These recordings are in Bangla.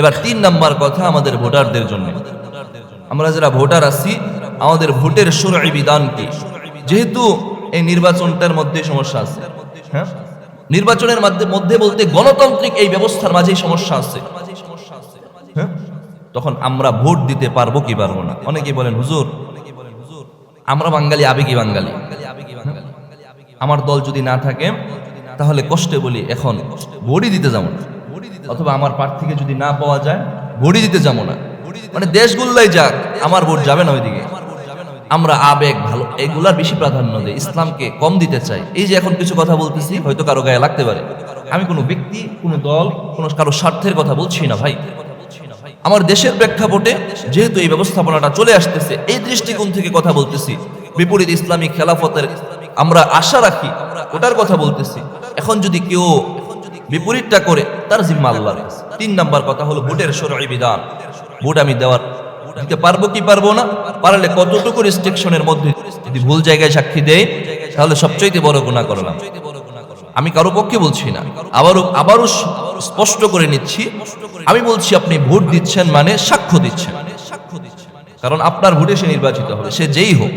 এবার তিন নাম্বার কথা আমাদের ভোটারদের জন্য। আমরা যারা ভোটার আছি, আমাদের ভোটের সুরাই বিধান কি? যেহেতু এই নির্বাচনটার মধ্যে সমস্যা আছে। হ্যাঁ? নির্বাচনের মধ্যে বলতে গণতান্ত্রিক এই ব্যবস্থার মাঝেই সমস্যা আছে। হ্যাঁ? তখন আমরা ভোট দিতে পারব কি পারব না? অনেকে বলেন, হুজুর, আমরা বাঙালি আবেগী বাঙালি? আমার দল যদি না থাকে, তাহলে কষ্টে বলি, এখন ভোটই দিতে যাব না। অথবা আমার প্রার্থীকে যদি না পাওয়া যায় ভোটই দিতে যাব না। মানে দেশগুলোই যাক আমার ভোট যাবে না ওইদিকে। আমরা আবেগ ভালো এগুলার বেশি প্রাধান্য দেয় ইসলামকে কম দিতে চাই। এই যে এখন কিছু কথা বলতেছি হয়তো কারও গায়ে লাগতে পারে। আমি কোনো ব্যক্তি কোনো দল কোনো কারও স্বার্থের কথা বলছি না ভাই। আমার দেশের প্রেক্ষাপটে যেহেতু এই ব্যবস্থাপনাটা চলে আসতেছে এই দৃষ্টিকোণ থেকে কথা বলতেছি। বিপরীত ইসলামিক খেলাফতের আমরা আশা রাখি ওটার কথা বলতেছি। এখন যদি কেউ বিপরীতটা করে তার জিম্মা আল্লাহ তিন নাম্বার কথা হলো ভোটের সরকারি বিধান। ভোট আমি দেওয়ার দিতে পারব কি পারব না? পারলে কতটুকু রেস্ট্রিকশনের মধ্যে যদি ভুল জায়গায় সাক্ষী দেয় তাহলে সবচাইতে বড় গুণা করলাম। আমি কারও পক্ষে বলছি না। আবারও আবারও স্পষ্ট করে নিচ্ছি। আমি বলছি, আপনি ভোট দিচ্ছেন মানে সাক্ষ্য দিচ্ছেন। কারণ আপনার ভোটে সে নির্বাচিত হবে। সে যেই হোক,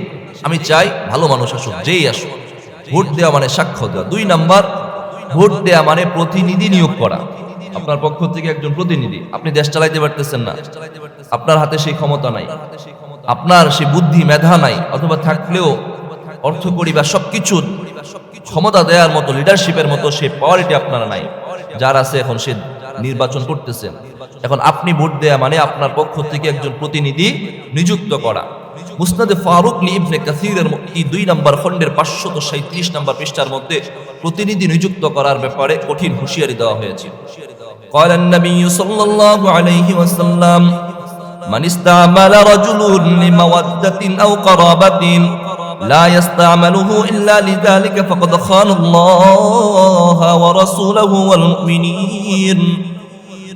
আমি চাই ভালো মানুষ আসুক, যেই আসুক। ভোট দেওয়া মানে সাক্ষ্য দেওয়া। দুই নাম্বার ভোট দেয়া মানে প্রতিনিধি নিয়োগ করা। আপনার পক্ষ থেকে একজন প্রতিনিধি। আপনি দেশ চালাইতে পারতেছেন না। আপনার হাতে সেই ক্ষমতা নাই। আপনার সেই বুদ্ধি, মেধা নাই, অথবা থাকলেও অর্থ করি বা সবকিছু ক্ষমতা দেওয়ার মতো লিডারশিপের মতো সে পাওয়ারিটি আপনার নাই। যার আছে এখন সে নির্বাচন করতেছেন এখন আপনি ভোট দেয়া মানে আপনার পক্ষ থেকে একজন প্রতিনিধি নিযুক্ত করা। মুসনাদে ফারুক লি ইবনে কাসিরের ম- এই দুই নম্বর খণ্ডের পাঁচশত সাঁত্রিশ নম্বর পৃষ্ঠার মধ্যে প্রতিনিধি নিযুক্ত করার ব্যাপারে কঠিন হুঁশিয়ারি দেওয়া হয়েছে قال النبي صلى الله عليه وسلم من استعمل رجل لمودة أو قرابة لا يستعمله إلا لذلك فقد خان الله ورسوله والمؤمنين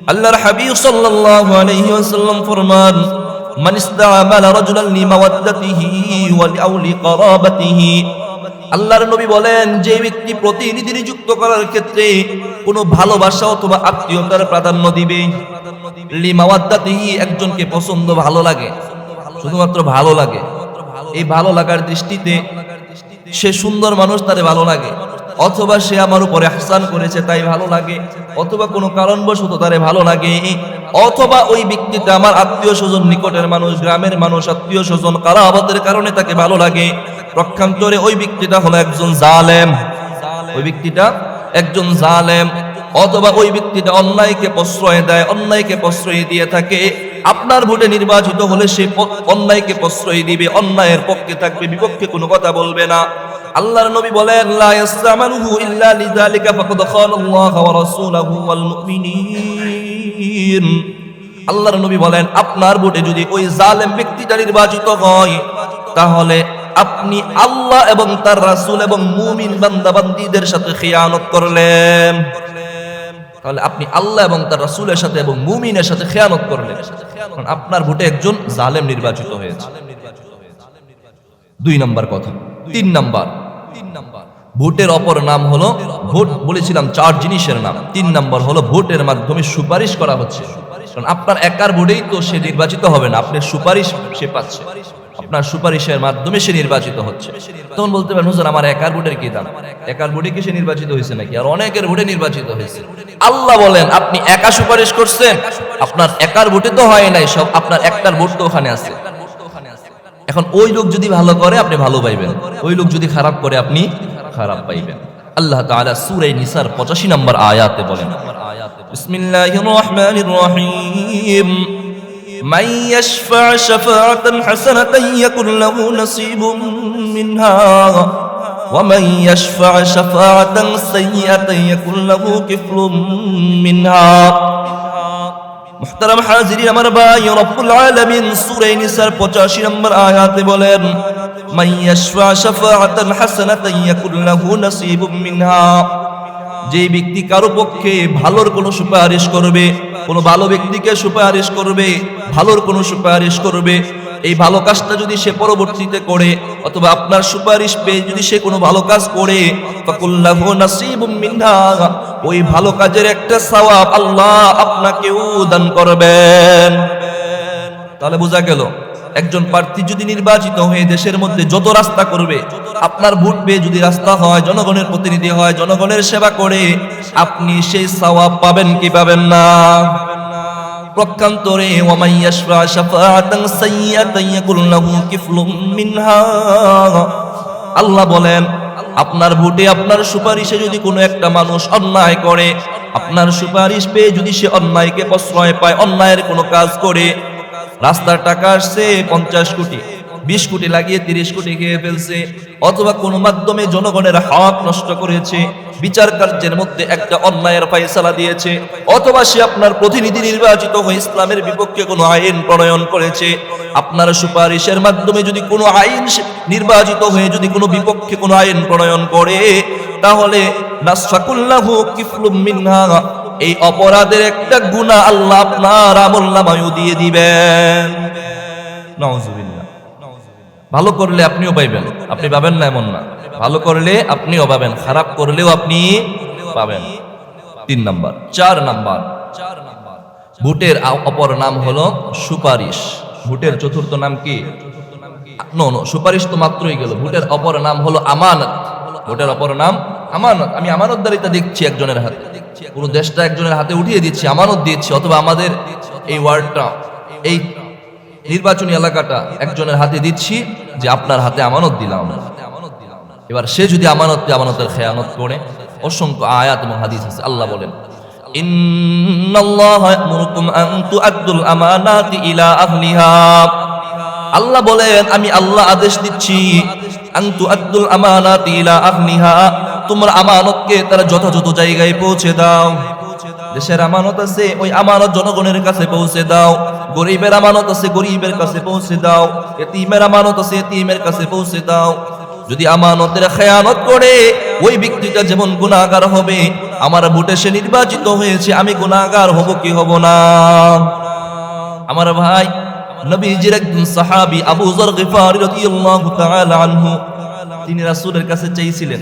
আল্লাহর হাবিব সাল্লাল্লাহু আলাইহি ওয়াসাল্লাম ফরমান ইসতামালা রাজুলান লিমাওয়াদ্দাতিহি ওয়া আও লিকারাবাতিহি আল্লাহর নবী বলেন, যে ব্যক্তি প্রতিনিধি নিযুক্ত করার ক্ষেত্রে কোনো ভালোবাসা অথবা আত্মীয়তার প্রাধান্য দিবে। লিমাওয়াদ্দাতিহি একজনকে পছন্দ ভালো লাগে, শুধুমাত্র ভালো লাগে। এই ভালো লাগার দৃষ্টিতে সে সুন্দর মানুষ তারে ভালো লাগে, অথবা সে আমার উপরে আহসান করেছে তাই ভালো লাগে, অথবা কোনো কারণবশত তারে ভালো লাগে। অথবা ওই ব্যক্তিটা আমার আত্মীয় স্বজন, নিকটের মানুষ, গ্রামের মানুষ, আত্মীয় স্বজন কারাবাতের কারণে তাকে ভালো লাগে। প্রক্ষান্তরে ওই ব্যক্তিটা হলো একজন জালেম। ওই ব্যক্তিটা একজন জালেম। অথবা ওই ব্যক্তিটা অন্যায়কে প্রশ্রয় দেয়, অন্যায়কে প্রশ্রয় দিয়ে থাকে। আপনার ভোটে নির্বাচিত হলে সে অন্যায়কে প্রশ্রয় দিবে, অন্যায়ের পক্ষে থাকবে, বিপক্ষে কোনো কথা বলবে না। আল্লাহর নবী বলেন, লা ইল্লা লিযালিকা ফাকাদ খানাল্লাহু ওয়া রাসূলুহু ওয়াল মুমিনিন। আল্লাহর নবী বলেন, আপনার ভোটে যদি ওই জালেম ব্যক্তিটা নির্বাচিত হয়, তাহলে আপনি আল্লাহ এবং তার রাসুল এবং মুমিন বান্দাবান্দীদের সাথে খিয়ানত করলেন। তাহলে আপনি আল্লাহ এবং তার রাসূলের সাথে এবং মুমিনের সাথে খেয়ানত করলেন। কারণ আপনার ভোটে একজন জালেম নির্বাচিত হয়েছে। দুই নাম্বার কথা। তিন নাম্বার তিন নাম্বার। ভোটের অপর নাম হলো ভোট বলেছিলাম চার জিনিসের নাম। তিন নম্বর হলো ভোটের মাধ্যমে সুপারিশ করা হচ্ছে। কারণ আপনার একার ভোটেই তো সে নির্বাচিত হবে না আপনার সুপারিশ সে পাচ্ছে। আপনার সুপারিশের মাধ্যমে সে নির্বাচিত হচ্ছে। তখন বলতে পারেন, হুজুর, আমার একার ভোটের কি দাম? একার ভোটে কি সে নির্বাচিত হয়েছে নাকি? আর অনেকের ভোটে নির্বাচিত হয়েছে। আল্লাহ বলেন, আপনি একা সুপারিশ করছেন? আপনার একার ভোটে তো হয় নাই, সব আপনার একটার ভোট তো ওখানে আছে। এখন ওই লোক যদি ভালো করে, আপনি ভালো পাইবেন। ওই লোক যদি খারাপ করে, আপনি খারাপ পাইবেন আল্লাহ তাআলা সূরা নিসার 85 নম্বর আয়াতে বলেন বিসমিল্লাহির রহমানির রহিম من يشفع شفاعة حسنة يكن له نصيب منها ومن يشفع شفاعة سيئة يكن له كفل منها মুহতারাম হাজিরি আমার ভাই রব্বুল আলামিন সূরা নিসার 85 নম্বর আয়াতে বলেন মাইয়াশফা শাফাআতান হাসানাতান ইয়াকুল লাহু নাসিবুম মিনহা। যে ব্যক্তি কারও পক্ষে ভালোর কোনো সুপারিশ করবে, কোনো ভালো ব্যক্তিকে সুপারিশ করবে, ভালোর কোনো সুপারিশ করবে, এই ভালো কাজটা যদি সে পরবর্তীতে করে অথবা আপনার সুপারিশ পেয়ে যদি সে কোনো ভালো কাজ করে ওই ভালো কাজের একটা সওয়াব আল্লাহ আপনাকেও দান করবেন। তাহলে বোঝা গেল একজন প্রার্থী যদি নির্বাচিত হয়ে দেশের মধ্যে যত রাস্তা করবে, আপনার ভোট পেয়ে যদি রাস্তা হয়, জনগণের প্রতিনিধি হয়, জনগণের সেবা করে, আপনি সেই সওয়াব পাবেন কি পাবেন না? প্রকান্তরে ওয়ামাই ইয়াশফা শাফাআতান সাইয়্যাতান ইয়াকুল লাহু কিফলুম মিনহা। আল্লাহ বলেন, আপনার ভোটে আপনার সুপারিশে যদি কোনো একটা মানুষ অন্যায় করে, আপনার সুপারিশ পেয়ে যদি সে অন্যায়কে প্রশ্রয় পায়, অন্যায়ের কোনো কাজ করে রাস্তার টাকা আসছে পঞ্চাশ কোটি, বিশ কোটি লাগিয়ে তিরিশ কোটি খেয়ে ফেলছে, অথবা কোনো মাধ্যমে জনগণের হক নষ্ট করেছে, বিচার কার্যের মধ্যে একটা অন্যায়ের ফাইসালা দিয়েছে, অথবা সে আপনার প্রতিনিধি নির্বাচিত হয়ে ইসলামের বিপক্ষে কোনো আইন প্রণয়ন করেছে। আপনার সুপারিশের মাধ্যমে যদি কোনো আইন নির্বাচিত হয়ে যদি কোনো বিপক্ষে কোনো আইন প্রণয়ন করে, তাহলে নাসফাকুল্লাহু কিফলুম মিনহা এই অপরাধের একটা গুণা আল্লাহ আপনার আমল নামায়ও দিয়ে দিবেন। ভালো করলে আপনিও পাইবেন। আপনি পাবেন না এমন না। ভালো করলে আপনিও পাবেন। খারাপ করলেও আপনি পাবেন। তিন নাম্বার। চার নাম্বার। চার নাম্বার ভোটের অপর নাম হলো সুপারিশ। ভোটের চতুর্থ নাম কি? সুপারিশ তো মাত্রই গেল। ভোটের অপর নাম হলো আমানত। ভোটের অপর নাম আমানত। আমি আমানতদারিতা দেখছি একজনের হাতে। পুরো দেশটা একজনের হাতে উঠিয়ে দিচ্ছি, আমানত দিচ্ছি, অথবা আমাদের এই ওয়ার্ডটা, এই নির্বাচনী এলাকাটা একজনের হাতে দিচ্ছি যে আপনার হাতে আমানত দিলাম। এবার সে যদি আমানত আমানতের খেয়ানত করে, অসংখ্য আয়াত এবং হাদিস আছে, আল্লাহ বলেন আল্লাহ বলেন, আমি আল্লাহ আদেশ দিচ্ছি, আন তু'আদ্দুল আমানাতি ইলা আহলিহা। তোমরা আমানতকে তারা যথাযথ জায়গায় পৌঁছে দাও। দেশের আমানত আছে, ওই আমানত জনগণের কাছে পৌঁছে দাও। গরিবের আমানত আছে, গরিবের কাছে পৌঁছে দাও। এতিমের আমানত আছে, এতিমের কাছে পৌঁছে দাও। যদি আমানতের খেয়ানত করে, ওই ব্যক্তিটা যেমন গুণাগার হবে, আমার ভোটে সে নির্বাচিত হয়েছে, আমি গুণাগার হব কি হব না? আমার ভাই, নবীজির একজন সাহাবী, আবু যর গিফারি রাদিয়াল্লাহু তাআলা আনহু, তিনি রাসূলের কাছে চাইছিলেন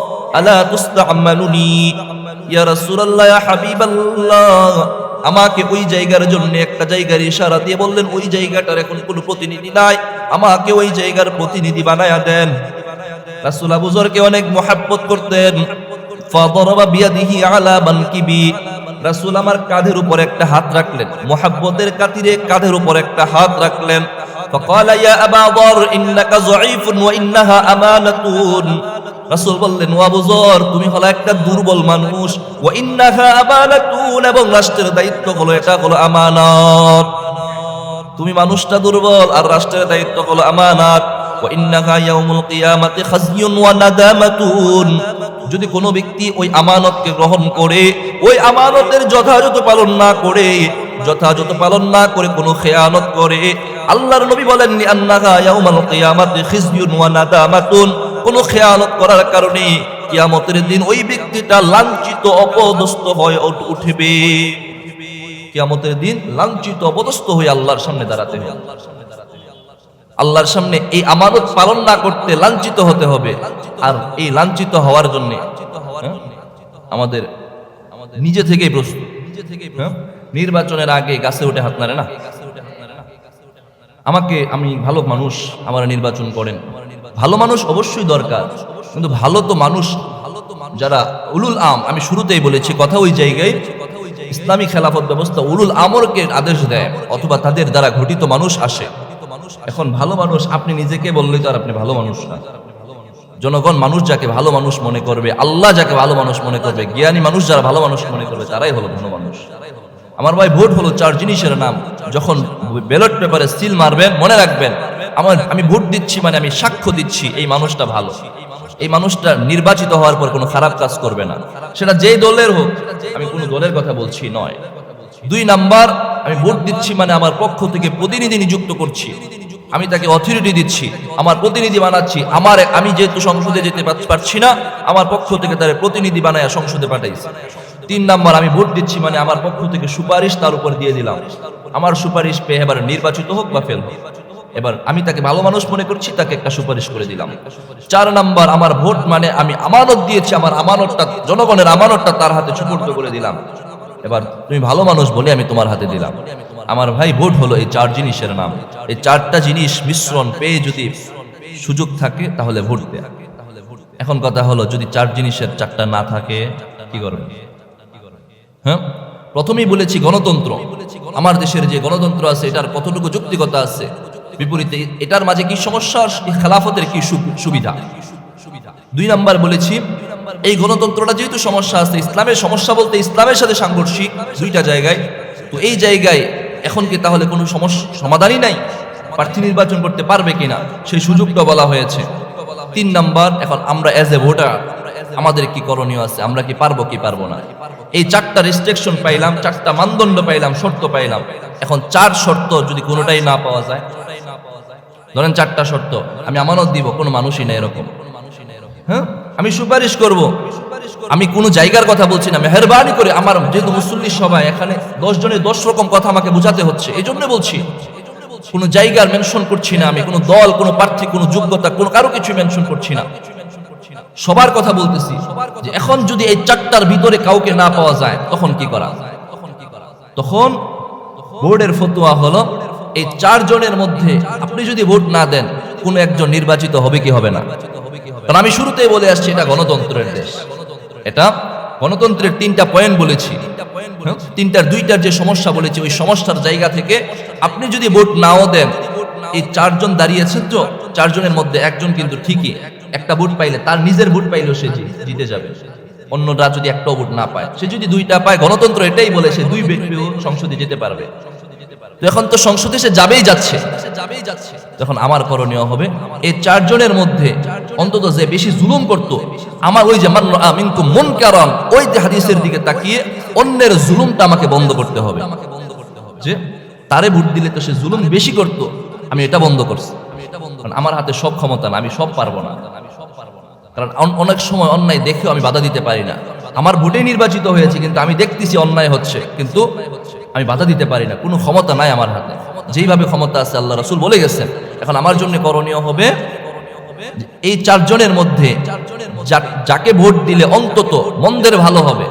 الا تستعملني يا رسول الله يا حبيب الله আমাকে ওই জায়গার জন্য একটা জায়গার ইশারা দিয়ে বললেন ওই জায়গাটার এখন কোনো প্রতিনিধি নাই আমাকে ওই জায়গার প্রতিনিধি বানায়া দেন রাসূল আবু যরকে অনেক মোহাব্বত করতেন ফাদরাবা বিয়াদিহি আলা বানকিবি রাসূল আমার কাঁধের উপর একটা হাত রাখলেন মোহাব্বতের কাতিরে কাঁধের উপর একটা হাত রাখলেন فقال يا أبا ذر إنك ضعيف وإنها أمانة রাসূল বললেন, ও আবু তুমি হলো একটা দুর্বল মানুষ। ওয়া ইন্নাহা আমানাতুন এবং রাষ্ট্রের দায়িত্ব হলো, এটা হলো আমানত। তুমি মানুষটা দুর্বল, আর রাষ্ট্রের দায়িত্ব হলো আমানত। যদি কোনো ব্যক্তি ওই আমানতকে গ্রহণ করে, ওই আমানতের যথাযথ পালন না করে, যথাযথ পালন না করে কোনো খেয়ানত করে, আল্লাহর নবী বলেননি, আন্নাহা ইয়াউমাল কিয়ামাতি খিজয়ুন ওয়া নাদামাতুন। কোনো খেয়ানত করার কারণে কিয়ামতের দিন ওই ব্যক্তিটা লাঞ্ছিত, অপদস্থ হয়ে উঠবে। কিয়ামতের দিন লাঞ্ছিত, অপদস্থ হয়ে আল্লাহর সামনে দাঁড়াতে হবে। আল্লাহর সামনে এই আমানত পালন না করতে লাঞ্ছিত হতে হবে। আর এই লাঞ্ছিত হওয়ার জন্য আমাদের নিজে থেকেই প্রস্তুত। হ্যাঁ? নির্বাচনের আগে গাছে উঠে হাত নাড়ে না? আমাকে আমি ভালো মানুষ, আমার নির্বাচন করেন। ভালো মানুষ অবশ্যই দরকার, কিন্তু ভালো তো মানুষ। যারা উলুল আম, আমি শুরুতেই বলেছি, কথা ওই জায়গায় ইসলামী খেলাফত ব্যবস্থা উলুল আমরকে আদেশ দেয়, অথবা তাদের দ্বারা ঘটিত মানুষ আসে। এখন ভালো মানুষ, আপনি নিজেকে বললে তো আর আপনি ভালো মানুষ না। জনগণ মানুষ যাকে ভালো মানুষ মনে করবে, আল্লাহ যাকে ভালো মানুষ মনে করবে, জ্ঞানী মানুষ যারা ভালো মানুষ মনে করবে, তারাই হলো ভালো মানুষ। আমার ভাই ভোট হলো চার জিনিসের নাম, যখন ব্যালট পেপারে সিল মারবেন, মনে রাখবেন আমার, আমি ভোট দিচ্ছি মানে আমি সাক্ষ্য দিচ্ছি এই মানুষটা ভালো। এই মানুষটা নির্বাচিত হওয়ার পর কোনো খারাপ কাজ করবে না। সেটা যেই দলের হোক, আমি কোনো দলের কথা বলছি নয়। দুই নাম্বার, আমি ভোট দিচ্ছি মানে আমার পক্ষ থেকে প্রতিনিধি নিযুক্ত করছি। আমি তাকে অথরিটি দিচ্ছি, আমার প্রতিনিধি বানাচ্ছি। আমার, আমি যেহেতু সংসদে যেতে পারছি না, আমার পক্ষ থেকে তার প্রতিনিধি বানায় সংসদে পাঠাইছি। তিন নাম্বার, আমি ভোট দিচ্ছি মানে আমার পক্ষ থেকে সুপারিশ তার উপর দিয়ে দিলাম। আমার সুপারিশ পেয়ে এবার নির্বাচিত হোক বা ফেল হোক। এবার আমি তাকে ভালো মানুষ মনে করছি, তাকে একটা সুপারিশ করে দিলাম। চার নাম্বার, আমার ভোট মানে আমি আমানত দিয়েছি, আমার আমানতটা, জনগণের আমানতটা তার হাতে সুপর্দ করে দিলাম। এবার তুমি ভালো মানুষ বলে আমি তোমার হাতে দিলাম। আমার ভাই ভোট হলো এই চার জিনিসের নাম। এই চারটা জিনিস মিশ্রণ পেয়ে যদি সুযোগ থাকে, তাহলে ভোট দেয়া। এখন কথা হলো, যদি চার জিনিসের চারটা না থাকে, কি করবে? হ্যাঁ? প্রথমেই বলেছি গণতন্ত্র। আমার দেশের যে গণতন্ত্র আছে, এটার কতটুকু যুক্তিকতা আছে? বিপরীতে, এটার মাঝে কি সমস্যা? খেলাফতের কি সুবিধা? দুই নাম্বার বলেছি, এই গণতন্ত্রটা যেহেতু সমস্যা আছে, ইসলামের সমস্যা বলতে ইসলামের সাথে সাংঘর্ষিক, দুইটা জায়গায়। তো এই জায়গায় এখন কি তাহলে কোনো সমস্যা সমাধানই নাই? প্রার্থী নির্বাচন করতে পারবে কিনা? সেই সুযোগটা বলা হয়েছে। তিন নাম্বার, এখন আমরা অ্যাজ এ ভোটার আমাদের কি করণীয় আছে? আমরা কি পারব কি পারব না? এই চারটা রেস্ট্রিকশন পাইলাম, চারটা মানদণ্ড পাইলাম, শর্ত পাইলাম। এখন চার শর্ত যদি কোনোটাই না পাওয়া যায় ধরেন চারটা শর্ত, আমি আমানত দিব, কোনো মানুষই না এরকম। হ্যাঁ? আমি সুপারিশ করব। আমি কোনো জায়গার কথা বলছি না মেহরবানি করে আমার যেহেতু মুসল্লি সবাই, এখানে দশ জনের দশ রকম কথা আমাকে বোঝাতে হচ্ছে, এই জন্য বলছি। কোনো জায়গার মেনশন করছি না আমি, কোনো দল, কোনো প্রার্থী, কোনো যোগ্যতা, কোনো কারও কিছু মেনশন করছি না। সবার কথা বলতেছি যে এখন যদি এই চারটার ভিতরে কাউকে না পাওয়া যায়, তখন কি করা? তখন বোর্ডের ফতোয়া হলো এই চারজনের মধ্যে আপনি যদি ভোট না দেন, কোন একজন নির্বাচিত হবে কি হবে না? কারণ আমি শুরুতেই বলে আসছি, এটা গণতন্ত্রের দেশ। এটা গণতন্ত্রের তিনটা পয়েন্ট বলেছি। হ্যাঁ? তিনটার, দুইটার যে সমস্যা বলেছি, ওই সমস্যার জায়গা থেকে আপনি যদি ভোট নাও দেন, এই চারজন দাঁড়িয়েছেন তো, চারজনের মধ্যে একজন কিন্তু ঠিকই। একটা ভোট পাইলে, তার নিজের ভোট পাইলেও সে জিতে যাবে। অন্যরা যদি একটাও ভোট না পায়, সে যদি দুইটা পায়, গণতন্ত্র এটাই বলে, সে দুই ব্যক্তিও সংসদে যেতে পারবে। তো এখন তো সংসদে সে যাবেই যাচ্ছে। তখন আমার করণীয় হবে, এই চারজনের মধ্যে অন্তত যে বেশি জুলুম করত, আমার ওই যে মান আমিনকু মন কারণ ওই যে হাদিসের দিকে তাকিয়ে অন্যের জুলুমটা আমাকে বন্ধ করতে হবে। আমাকে বন্ধ করতে হবে যে তারে ভোট দিলে তো সে জুলুম বেশি করত, আমি এটা বন্ধ করছি। আমার হাতে সব ক্ষমতা না, আমি সব পারব না। আমি সব পারব না কারণ অন- অনেক সময় অন্যায় দেখেও আমি বাধা দিতে পারি না। আমার ভোটে নির্বাচিত হয়েছে, কিন্তু আমি দেখতেছি অন্যায় হচ্ছে, কিন্তু আমি বাধা দিতে পারি না, কোনো ক্ষমতা নাই আমার হাতে। যেইভাবে ক্ষমতা আছে আল্লাহ রসুল বলে গেছেন, এখন আমার জন্য করণীয় হবে এই চারজনের মধ্যে যাকে ভোট দিলে অন্তত মন্দের ভালো হবে,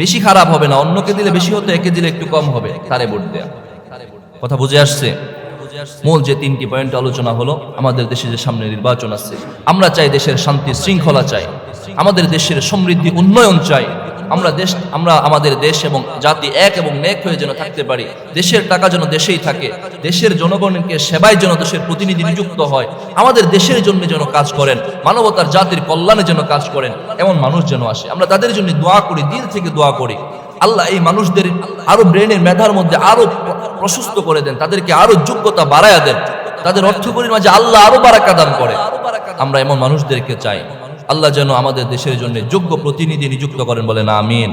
বেশি খারাপ হবে না, অন্যকে দিলে বেশি হতো, একে দিলে একটু কম হবে, তারে ভোট দেয়া। কথা বুঝে আসছে? মূল যে তিনটি পয়েন্ট আলোচনা হলো, আমাদের দেশে যে সামনে নির্বাচন আছে, আমরা চাই দেশের শান্তি শৃঙ্খলা চাই, আমাদের দেশের সমৃদ্ধি উন্নয়ন চাই আমরা দেশ, আমরা আমাদের দেশ এবং জাতি এক এবং নেক হয়ে যেন থাকতে পারি। দেশের টাকা যেন দেশেই থাকে। দেশের জনগণকে সেবায় যেন দেশের প্রতিনিধি নিযুক্ত হয়। আমাদের দেশের জন্য যেন কাজ করেন। মানবতার জাতির কল্যাণে যেন কাজ করেন। এমন মানুষ যেন আসে। আমরা তাদের জন্য দোয়া করি, দিল থেকে দোয়া করি। আল্লাহ এই মানুষদের আরও ব্রেনের মেধার মধ্যে আরও প্রশস্ত করে দেন। তাদেরকে আরও যোগ্যতা বাড়ায়া দেন। তাদের অর্থকরীর মাঝে আল্লাহ আরও বারাকা দান করে। আমরা এমন মানুষদেরকে চাই। আল্লাহ যেন আমাদের দেশের জন্য যোগ্য প্রতিনিধি নিযুক্ত করেন বলেন আমিন।